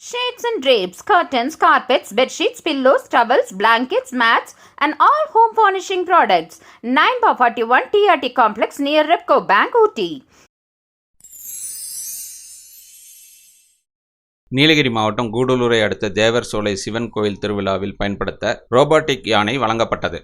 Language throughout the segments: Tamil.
Shades and drapes, curtains, carpets, bedsheets, pillows, towels, blankets, mats, and all home furnishing products. 9 by 41 TRT complex near Repco Bank, Ooty. Nilgiri மாவட்டம் கூடலூரை அடுத்த தேவர் சோலை சிவன் கோயில் திருவிழாவில் பயன்படுத்த ரோபாட்டிக் யானை வழங்கப்பட்டது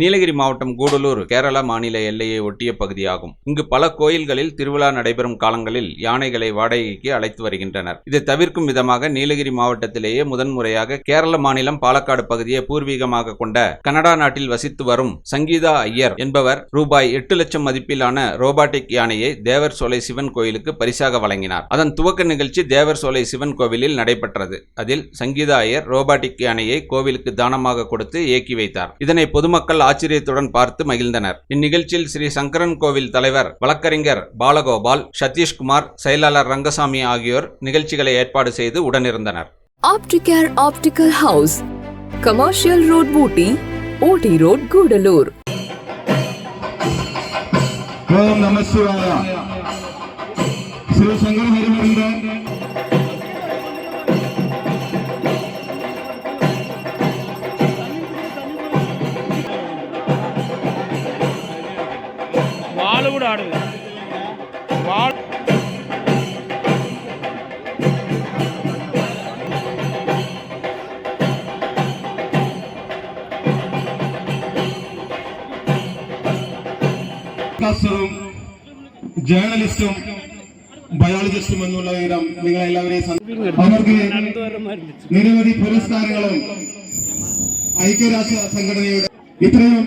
நீலகிரி மாவட்டம் கூடலூர் கேரளா மாநில எல்லையை ஒட்டிய பகுதியாகும். இங்கு பல கோயில்களில் திருவிழா நடைபெறும் காலங்களில் யானைகளை வாடகைக்கு அழைத்து வருகின்றனர். இதை தவிர்க்கும் விதமாக நீலகிரி மாவட்டத்திலேயே முதன்முறையாக கேரள மாநிலம் பாலக்காடு பகுதியை பூர்வீகமாக கொண்ட கனடா நாட்டில் வசித்து வரும் சங்கீதா ஐயர் என்பவர் ரூபாய் எட்டு லட்சம் மதிப்பிலான ரோபாட்டிக் யானையை தேவர் சோலை சிவன் கோயிலுக்கு பரிசாக வழங்கினார். அதன் துவக்க நிகழ்ச்சி தேவர் சோலை சிவன் கோவிலில் நடைபெற்றது. அதில் சங்கீதா ஐயர் ரோபாட்டிக் யானையை கோவிலுக்கு தானமாக கொடுத்து இயக்கி வைத்தார். இதனை பொதுமக்கள் ஆச்சரியத்துடன் பார்த்து மகிழ்ந்தனர். இந்நிகழ்ச்சியில் ஸ்ரீ சங்கரன் கோவில் தலைவர் வழக்கறிஞர் பாலகோபால் சதீஷ்குமார் செயலாளர் ரங்கசாமி ஆகியோர் நிகழ்ச்சிகளை ஏற்பாடு செய்து உடனிருந்தனர். Opticare optical house commercial road Ooty Ooty road Gudalur Sivasankar കൂടാടുക വാൾ ജേർണലിസ്റ്റും ബയോളജിസ്റ്റും എന്നുള്ള വിവരം നിങ്ങളെല്ലാവരെയും അവർക്ക് നിരവധി പുരസ്കാരങ്ങളും ഐക്യരാഷ്ട്ര സംഘടനയുടെ ഇത്രയും